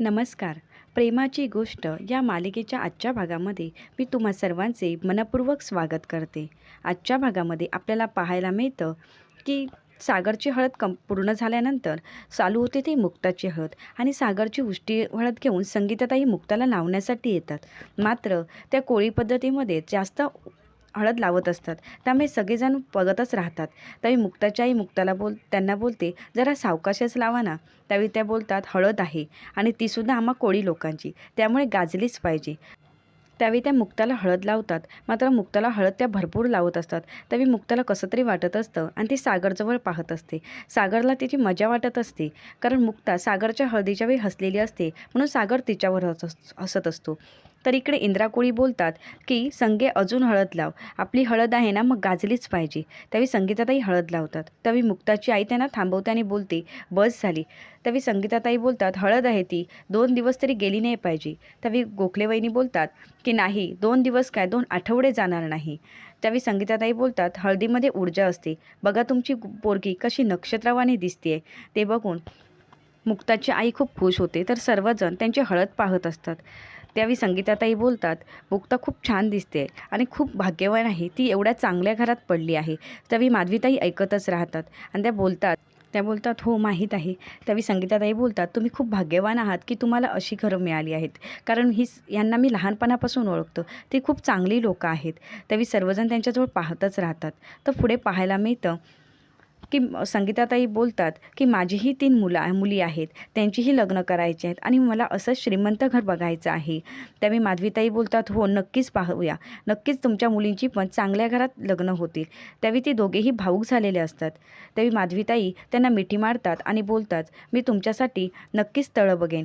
नमस्कार. प्रेमाची गोष्ट या मालिकेच्या आजच्या भागामध्ये मी तुम्हा सर्वांचे मनपूर्वक स्वागत करते. आजच्या भागामध्ये आपल्याला पाहायला मिळतं की सागरची हळद कं पूर्ण झाल्यानंतर चालू होते ती मुक्ताची हळद आणि सागरची उष्टी हळद घेऊन संगीताताई मुक्ताला लावण्यासाठी येतात. मात्र त्या कोळी पद्धतीमध्ये जास्त हळद लावत असतात. त्यामुळे सगळेजण बघतच राहतात. त्यावेळी मुक्ताची आई मुक्ताला बोल त्यांना बोलते जरा सावकाशच लावा ना. त्यावेळी त्या बोलतात हळद आहे. आणि तीसुद्धा आम्हा कोळी लोकांची. त्यामुळे गाजलीच पाहिजे. त्यावेळी त्या मुक्ताला हळद लावतात. मात्र मुक्ताला हळद त्या भरपूर लावत असतात. त्यावेळी मुक्ताला कसं तरी वाटत असतं आणि ती सागरजवळ पाहत असते. सागरला तिची मजा वाटत असते. कारण मुक्ता सागरच्या हळदीच्या वेळी हसलेली असते म्हणून सागर तिच्यावर हस हसत असतो. तर इकडे इंद्रा कोळी बोलतात की संगे अजून हळद लाव. आपली हळद आहे ना मग गाजलीच पाहिजे. त्यावेळी संगीताताई हळद लावतात. त्यावेळी मुक्ताची आई त्यांना थांबवते आणि बोलते बस झाली. त्यावेळी संगीताताई बोलतात हळद आहे ती. दोन दिवस तरी गेली नाही पाहिजे. त्यावेळी गोखलेवाईनी बोलतात की नाही दोन दिवस काय दोन आठवडे जाणार नाही. त्यावेळी संगीताताई बोलतात हळदीमध्ये ऊर्जा असते. बघा तुमची पोरगी कशी नक्षत्रवाणी दिसते ते बघून मुक्ताची आई खूप खुश होते. तर सर्वजण त्यांची हळद पाहत असतात. त्यावेळी संगीताताई बोलतात मुक्ता खूप छान दिसते आणि खूप भाग्यवान आहे ती एवढ्या चांगल्या घरात पडली आहे. त्यावेळी माधवीताई ऐकतच राहतात आणि त्या बोलतात त्या बोलतात हो माहीत आहे. त्यावेळी संगीताताई बोलतात तुम्ही खूप भाग्यवान आहात की तुम्हाला अशी घरं मिळाली आहेत कारण ही यांना मी लहानपणापासून ओळखतो ती खूप चांगली लोकं आहेत. त्यावेळी सर्वजण त्यांच्याजवळ पाहतच राहतात. तर पुढे पाहायला मिळतं की संगीताताई बोलतात की माझीही तीन मुलं मुली आहेत. त्यांचीही लग्न करायची आहेत आणि मला असं श्रीमंत घर बघायचं आहे. त्यावेळी माधवीताई बोलतात हो नक्कीच पाहूया. नक्कीच तुमच्या मुलींची पण चांगल्या घरात लग्न होतील. त्यावेळी ते दोघेही भाऊक झालेले असतात. त्यावेळी माधवीताई त्यांना मिठी मारतात आणि बोलतात मी तुमच्यासाठी नक्कीच तळं बघेन.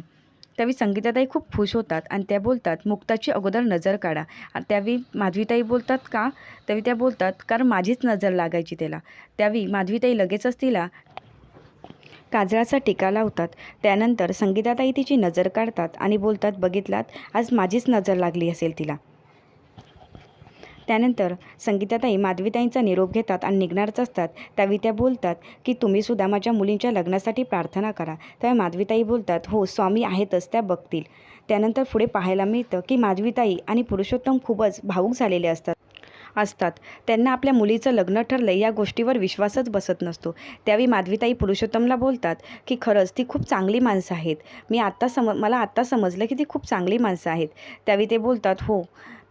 त्यावेळी संगीताताई खूप खुश होतात आणि त्या बोलतात मुक्ताची अगोदर नजर काढा. आणि त्यावेळी माधवीताई बोलतात का? त्यावेळी त्या बोलतात कारण माझीच नजर लागायची त्याला. त्यावेळी माधवीताई लगेचच तिला काजळाचा टिका लावतात. त्यानंतर संगीताताई तिची नजर काढतात आणि बोलतात बघितलात आज माझीच नजर लागली असेल तिला. त्यानंतर संगीताताई माधवीताईंचा निरोप घेतात आणि निघणारच असतात. त्यावेळी त्या बोलतात की तुम्हीसुद्धा माझ्या मुलींच्या लग्नासाठी प्रार्थना करा. त्यावेळी माधवीताई बोलतात हो स्वामी आहेतच त्या बघतील. त्यानंतर पुढे पाहायला मिळतं की माधवीताई आणि पुरुषोत्तम खूपच भावूक झालेले असतात. असतात. त्यांना आपल्या मुलीचं लग्न ठरलं या गोष्टीवर विश्वासच बसत नसतो. त्यावेळी माधवीताई पुरुषोत्तमला बोलतात की खरंच ती खूप चांगली माणसं आहेत. मी आत्ता सम मला आत्ता समजलं की ती खूप चांगली माणसं आहेत. त्यावेळी ते बोलतात हो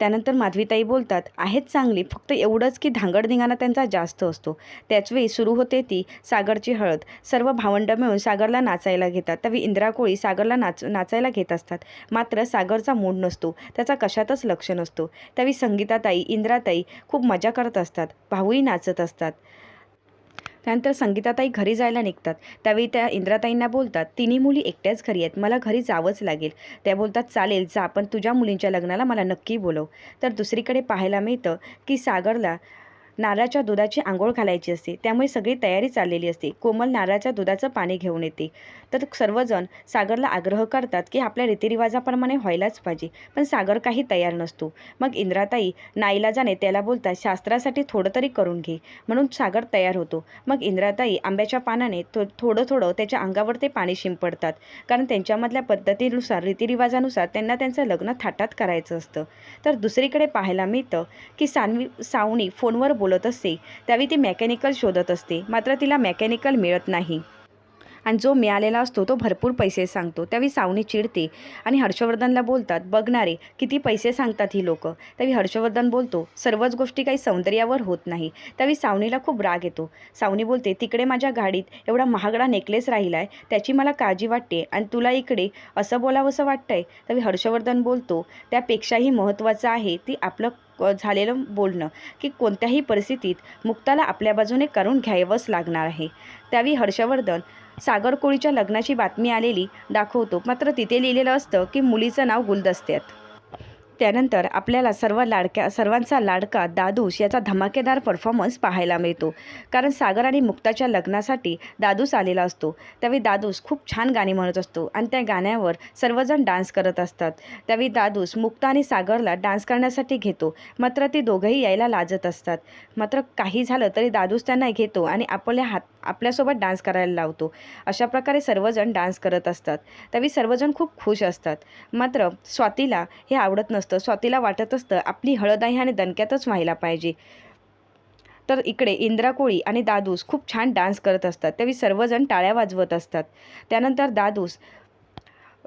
त्यानंतर माधवीताई बोलतात आहेत चांगली फक्त एवढंच की धांगडधिंगाणा त्यांचा जास्त असतो. त्याचवेळी सुरू होते ती सागरची हळद. सर्व भावंड मिळून सागरला नाचायला घेतात. त्यावेळी इंदिरा कोळी सागरला नाच नाचायला घेत असतात. मात्र सागरचा मूड नसतो. त्याचा कशातच लक्ष नसतो. त्यावेळी संगीताताई इंद्राताई खूप मजा करत असतात. भाऊही नाचत असतात. त्यानंतर संगीताताई घरी जायला निघतात. त्यावेळी त्या इंद्राताईंना बोलतात तिन्ही मुली एकट्याच घरी आहेत. मला घरी जावंच लागेल. त्या बोलतात चालेल जा पण तुझ्या मुलींच्या लग्नाला मला नक्की बोलव. तर दुसरीकडे पाहायला मिळतं की सागरला नारळाच्या दुधाची आंघोळ घालायची असते. त्यामुळे सगळी तयारी चाललेली असते. कोमल नारळाच्या दुधाचं पाणी घेऊन येते. तर सर्वजण सागरला आग्रह करतात की आपल्या रीतिरिवाजाप्रमाणे व्हायलाच पाहिजे. पण सागर काही तयार नसतो. मग इंद्राताई नाईलाजाने त्याला बोलतात शास्त्रासाठी थोडं तरी करून घे. म्हणून सागर तयार होतो. मग इंद्राताई आंब्याच्या पानाने थो थोडं थोडं त्याच्या अंगावर ते पाणी शिंपडतात. कारण त्यांच्यामधल्या पद्धतीनुसार रीतिरिवाजानुसार त्यांना त्यांचं लग्न थाटात करायचं असतं. तर दुसरीकडे पाहायला मिळतं की सानवी सावणी फोनवर बोलत असते. त्यावेळी ती मेकॅनिकल शोधत असते. मात्र तिला मेकॅनिकल मिळत नाही. आणि जो मिळालेला असतो तो भरपूर पैसे सांगतो. त्यावेळी सावनी चिडते आणि हर्षवर्धनला बोलतात बघणारे किती पैसे सांगतात ही लोक? त्यावेळी हर्षवर्धन बोलतो सर्वच गोष्टी काही सौंदर्यावर होत नाही. त्यावेळी सावनीला खूप राग येतो. सावनी बोलते तिकडे माझ्या गाडीत एवढा महागडा नेकलेस राहिला आहे त्याची मला काळजी वाटते आणि तुला इकडे असं बोलावंसं वाटतंय? त्यावेळी हर्षवर्धन बोलतो त्यापेक्षाही महत्त्वाचं आहे ती आपलं क- झालेलं बोलणं की कोणत्याही परिस्थितीत मुक्ताला आपल्या बाजूने करून घ्यावंच लागणार आहे. त्यावेळी हर्षवर्धन सागरकोळीच्या लग्नाची बातमी आलेली दाखवतो. मात्र तिथे लिहिलेलं असतं की मुलीचं नाव गुलदस्त्यात. त्यानंतर आपल्याला सर्व लाडक्या सर्वांचा लाडका दादूस याचा धमाकेदार परफॉर्मन्स पाहायला मिळतो. कारण सागर आणि मुक्ताच्या लग्नासाठी दादूस आलेला असतो. त्यावेळी दादूस खूप छान गाणी म्हणत असतो आणि त्या गाण्यावर सर्वजण डान्स करत असतात. त्यावेळी दादूस मुक्ता आणि सागरला डान्स करण्यासाठी घेतो. मात्र ते दोघंही यायला लाजत असतात. मात्र काही झालं तरी दादूस त्यांना घेतो आणि आपल्या हात आपल्यासोबत डान्स करायला लावतो. अशा प्रकारे सर्वजण डान्स करत असतात. त्यावेळी सर्वजण खूप खुश असतात. मात्र स्वातीला हे आवडत नसतं. स्वातीला वाटत असतं आपली हळद आहे आणि दणक्यातच व्हायला पाहिजे. तर इकडे इंद्रा कोळी आणि दादूस खूप छान डान्स करत असतात. त्यावेळी सर्वजण टाळ्या वाजवत असतात. त्यानंतर दादूस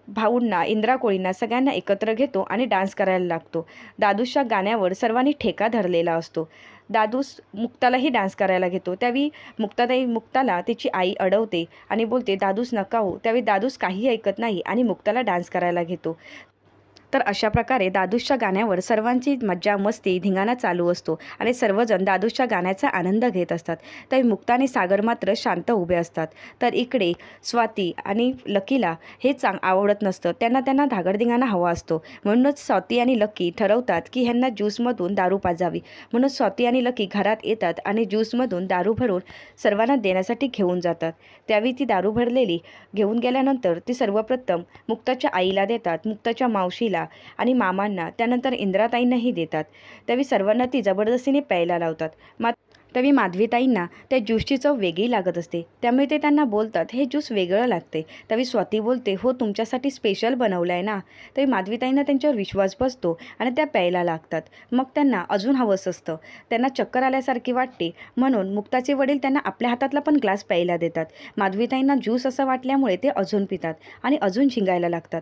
भाऊंना इंद्रा कोळींना सगळ्यांना एकत्र घेतो आणि डान्स करायला लागतो. दादूसच्या गाण्यावर सर्वांनी ठेका धरलेला असतो. दादूस मुक्तालाही डान्स करायला घेतो. त्यावेळी मुक्ताताई मुक्ताला तिची आई अडवते आणि बोलते दादूस नका हो त्यावेळी दादूस काही ऐकत नाही आणि मुक्ताला डान्स करायला घेतो. तर अशा प्रकारे दादूसच्या गाण्यावर सर्वांची मज्जा मस्ती धिंगाणा चालू असतो आणि सर्वजण दादूसच्या गाण्याचा आनंद घेत असतात. तर मुक्ता आणि सागर मात्र शांत उभे असतात. तर इकडे स्वाती आणि लकीला हे चांग आवडत नसतं. त्यांना त्यांना धागडधिंगाणा हवा असतो. म्हणूनच स्वाती आणि लकी ठरवतात की ह्यांना ज्यूसमधून दारू पाजावी. म्हणून स्वाती आणि लकी घरात येतात आणि ज्यूसमधून दारू भरून सर्वांना देण्यासाठी घेऊन जातात. त्यावेळी ती दारू भरलेली घेऊन गेल्यानंतर ती सर्वप्रथम मुक्ताच्या आईला देतात. मुक्ताच्या मावशीला आणि मामांना त्यानंतर इंद्राताईंनाही देतात. त्यावेळी सर्वांना ती जबरदस्तीने प्यायला लावतात. मा त्यावेळी माधवीताईंना त्या ज्यूसची चव वेगळी लागत असते. त्यामुळे ते त्यांना बोलतात हे ज्यूस वेगळं लागते. तरी स्वाती बोलते हो तुमच्यासाठी स्पेशल बनवलं आहे ना. तरी माधवीताईंना त्यांच्यावर विश्वास बसतो आणि त्या प्यायला लागतात. मग त्यांना अजून हवंच असतं. त्यांना चक्कर आल्यासारखी वाटते. म्हणून मुक्ताचे वडील त्यांना आपल्या हातातला पण ग्लास प्यायला देतात. माधवीताईंना ज्यूस असं वाटल्यामुळे ते अजून पितात आणि अजून झिंगायला लागतात.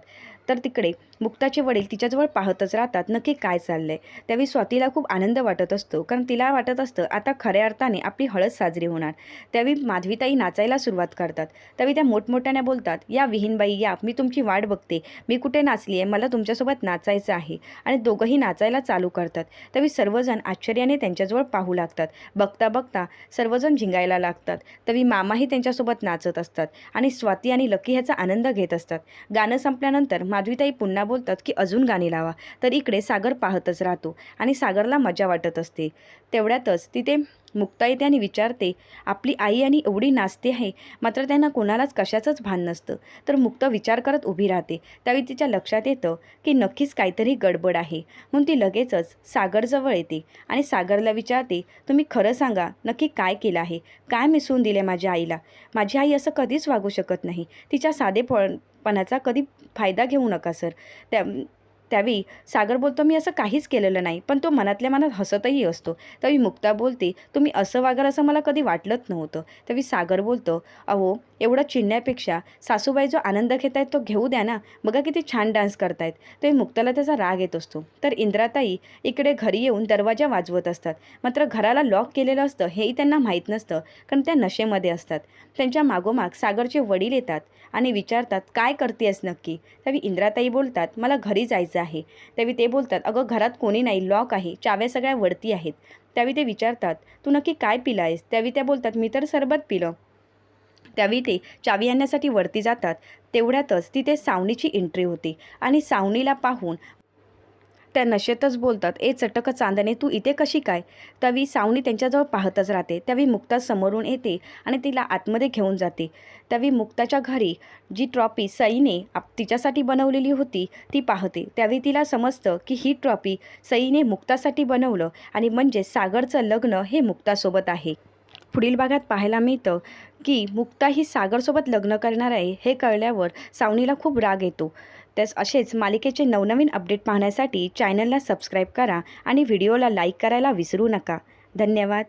तर तिकडे मुक्ताचे वडील तिच्याजवळ पाहतच राहतात नक्की काय चाललंय? त्यावेळी स्वातीला खूप आनंद वाटत असतो कारण तिला वाटत असतं आता खऱ्या अर्थाने आपली हळद साजरी होणार. त्यावेळी माधवीताई नाचायला सुरुवात करतात. त्यावेळी त्या मोठमोठ्याने बोलतात या विहीनबाई या मी तुमची वाट बघते. मी कुठे नाचली आहे मला तुमच्यासोबत नाचायचं आहे. आणि दोघंही नाचायला चालू करतात. त्यावेळी सर्वजण आश्चर्याने त्यांच्याजवळ पाहू लागतात. बघता बघता सर्वजण झिंगायला लागतात. त्यावेळी मामाही त्यांच्यासोबत नाचत असतात आणि स्वाती आणि लकी ह्याचा आनंद घेत असतात. गाणं संपल्यानंतर माधवीताई पुन्हा बोलतात की अजून गाणी लावा. तर इकडे सागर पाहतच राहतो आणि सागरला मजा वाटत असते. तेवढ्यातच तिथे मुक्ता येते आणि विचारते आपली आई आणि एवढी नाचते आहे मात्र त्यांना कोणालाच कशाचंच भान नसतं तर मुक्त विचार करत उभी राहते. त्यावेळी तिच्या लक्षात येतं की नक्कीच काहीतरी गडबड आहे. म्हणून ती लगेचच सागरजवळ येते आणि सागरला विचारते तुम्ही खरं सांगा नक्की काय केलं आहे? काय मिसळून दिले माझ्या आईला? माझी आई असं कधीच वागू शकत नाही. तिच्या साधेपण पणाचा कधी फायदा घेऊ नका सर. त्या त्यावेळी सागर बोलतो मी असं काहीच केलेलं नाही पण तो मनातल्या मनात हसतही असतो. त्यावेळी मुक्ता बोलते तुम्ही असं वागाल असं मला कधी वाटलंच नव्हतं. त्यावेळी सागर बोलतो अहो एवढं चिडण्यापेक्षा सासूबाई जो आनंद घेत आहेत तो घेऊ द्या ना बघा किती छान डान्स करतायत. ते मुक्ताला त्याचा राग येत असतो. तर इंद्राताई इकडे घरी येऊन दरवाजा वाजवत असतात. मात्र घराला लॉक केलेलं असतं हेही त्यांना माहीत नसतं कारण त्या नशेमध्ये असतात. त्यांच्या मागोमाग सागरचे वडील येतात आणि विचारतात काय करतेस नक्की? त्यावेळी इंद्राताई बोलतात मला घरी जायचं आहे. त्यावेळी ते बोलतात अगं घरात कोणी नाही लॉक आहे. चाव्या सगळ्या वरती आहेत. त्यावेळी ते विचारतात तू नक्की काय पिला आहेस त्यावेळी त्या बोलतात मी तर सरबत पिलं. त्यावेळी ते चावी आणण्यासाठी वरती जातात. तेवढ्यातच तिथे सावनीची एंट्री होते आणि सावनीला पाहून त्या नशेतच बोलतात. ए चटक चांदणे तू इथे कशी काय? त्यावेळी सावनी त्यांच्याजवळ पाहतच राहते. त्यावेळी मुक्ता समोरून येते आणि तिला आतमध्ये घेऊन जाते. त्यावेळी मुक्ताच्या घरी जी ट्रॉफी सईने आप तिच्यासाठी बनवलेली होती ती पाहते. त्यावेळी तिला समजतं की ही ट्रॉफी सईने मुक्तासाठी बनवलं आणि म्हणजे सागरचं लग्न हे मुक्तासोबत आहे. पुढील भागात पाहायला मिळतं की मुक्ता ही सागरसोबत लग्न करणार आहे हे कळल्यावर सावनीला खूप राग येतो. तर असेच मालिकेचे नवनवीन अपडेट पाहण्यासाठी चॅनलला सबस्क्राईब करा आणि व्हिडिओला लाईक करायला विसरू नका. धन्यवाद.